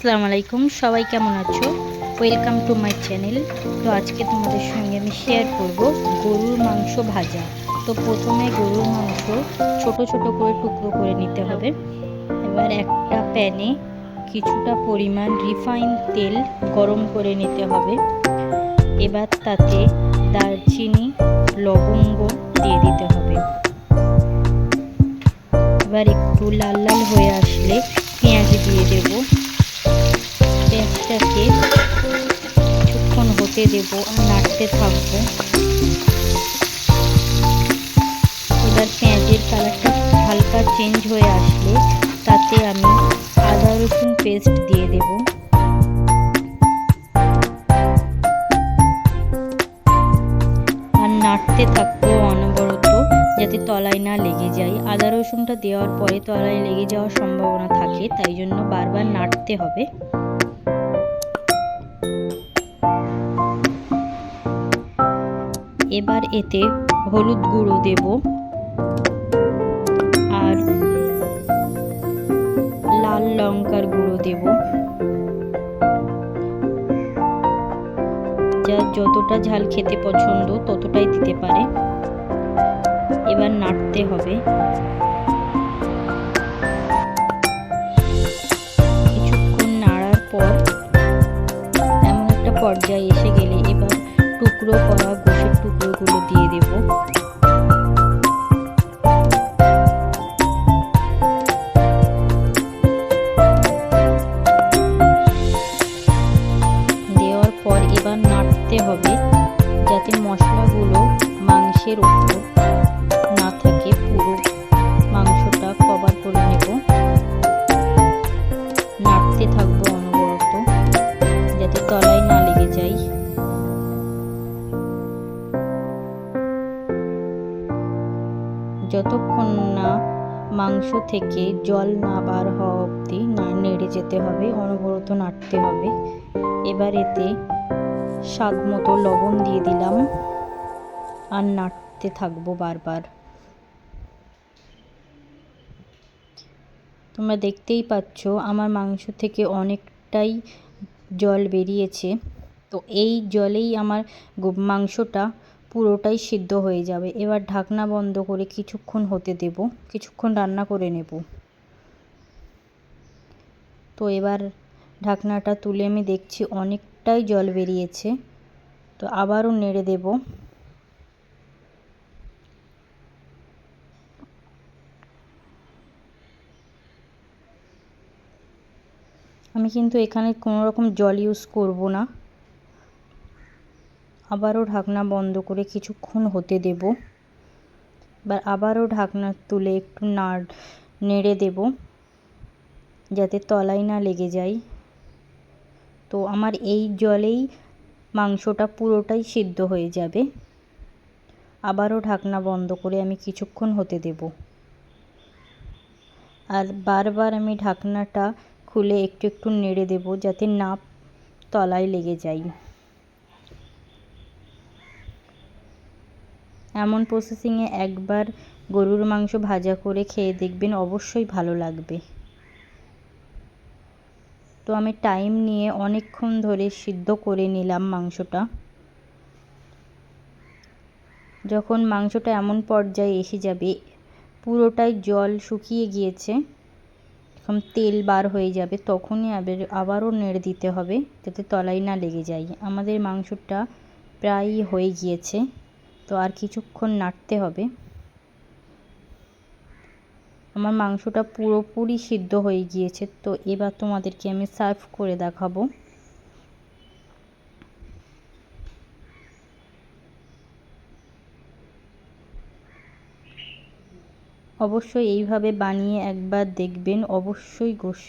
আসসালামু আলাইকুম, সবাই কেমন আছো? ওয়েলকাম টু মাই চ্যানেল তো আজকে তোমাদের সঙ্গে আমি শেয়ার করব গরুর মাংস ভাজা। তো প্রথমে গরুর মাংস ছোট ছোট করে টুকরো করে নিতে হবে। এবার একটা প্যানে কিছুটা পরিমাণ রিফাইন তেল গরম করে নিতে হবে। এবার তাতে দারচিনি, লবঙ্গ দিয়ে দিতে হবে। এবার একটু লাল লাল হয়ে আসলে পেঁয়াজ দিয়ে দেব। পেঁয়াজটাকে কিছুক্ষণ হতে দেবো নাড়তে থাকব। এবার পেঁয়াজের কালারটা হালকা চেঞ্জ হয়ে আসলে, তাতে আমি আদা, রসুন পেস্ট দিয়ে দেব। আর নাড়তে থাকব অনবরত, যাতে তলায় না লেগে যায়। আদা, রসুনটা দেওয়ার পরে তলায় লেগে যাওয়ার সম্ভাবনা থাকে, তাই জন্য বারবার নাড়তে হবে। এবার এতে হলুদ গুঁড়ো দেব। আর লাল লঙ্কার গুঁড়ো দেব। যার যতটা ঝাল খেতে পছন্দ ততটাই দিতে পারে। এবার নাড়তে হবে। কিছুক্ষণ নাড়ার পর এমন একটা পর্যায়ে না মাংস থেকে জল না বার হওয়া অবধি না নেড়ে যেতে হবে, অনবরত নাড়তে হবে। এবার এতে স্বাদ মতো লবণ দিয়ে দিলাম আর নাড়তে থাকব বারবার। তোমরা দেখতেই পাচ্ছ আমার মাংস থেকে অনেকটাই জল বেরিয়েছে। তো এই জলেই আমার মাংসটা পুরোটাই সিদ্ধ হয়ে যাবে। এবার ঢাকনা বন্ধ করে কিছুক্ষণ হতে দেব। কিছুক্ষণ রান্না করে নেব। তো এবার ঢাকনাটা তুলে আমি দেখছি অনেকটাই জল বেরিয়েছে। তো আবারও নেড়ে দেব। আমি কিন্তু এখানে কোনো রকম জল ইউজ করব না। আবারও ঢাকনা বন্ধ করে কিছুক্ষণ হতে দেব। এবার আবারও ঢাকনা তুলে একটু নাড়, নেড়ে দেব, যাতে তলায় না লেগে যায়। তো আমার এই জলেই মাংসটা পুরোটাই সিদ্ধ হয়ে যাবে। আবারও ঢাকনা বন্ধ করে আমি কিছুক্ষণ হতে দেব। আর বারবার আমি ঢাকনাটা খুলে একটু একটু নেড়ে দেব, যাতে না তলায় লেগে যায়। এমন প্রসেসিংয়ে একবার গরুর মাংস ভাজা করে খেয়ে দেখবেন অবশ্যই ভালো লাগবে। তো আমি টাইম নিয়ে অনেকক্ষণ ধরে সিদ্ধ করে নিলাম মাংসটা। যখন মাংসটা এমন পর্যায়ে এসে যাবে, পুরোটাই জল শুকিয়ে গিয়েছে এখন তেল বার হয়ে যাবে, তখনই আবার, আবারও নেড়ে দিতে হবে, যাতে তলায় না লেগে যায়। আমাদের মাংসটা প্রায় হয়ে গিয়েছে। তো আর কিছুক্ষণ নাড়তে হবে। আমার মাংসটা পুরোপুরি সিদ্ধ হয়ে গিয়েছে, তো এবার তোমাদেরকে আমি সার্ভ করে দেখাবো। অবশ্যই এইভাবে বানিয়ে একবার দেখবেন, অবশ্যই গোস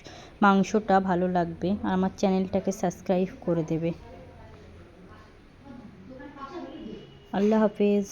মাংসটা ভালো লাগবে। আর আমার চ্যানেলটাকে সাবস্ক্রাইব করে দেবে। আল্লাহ হাফেজ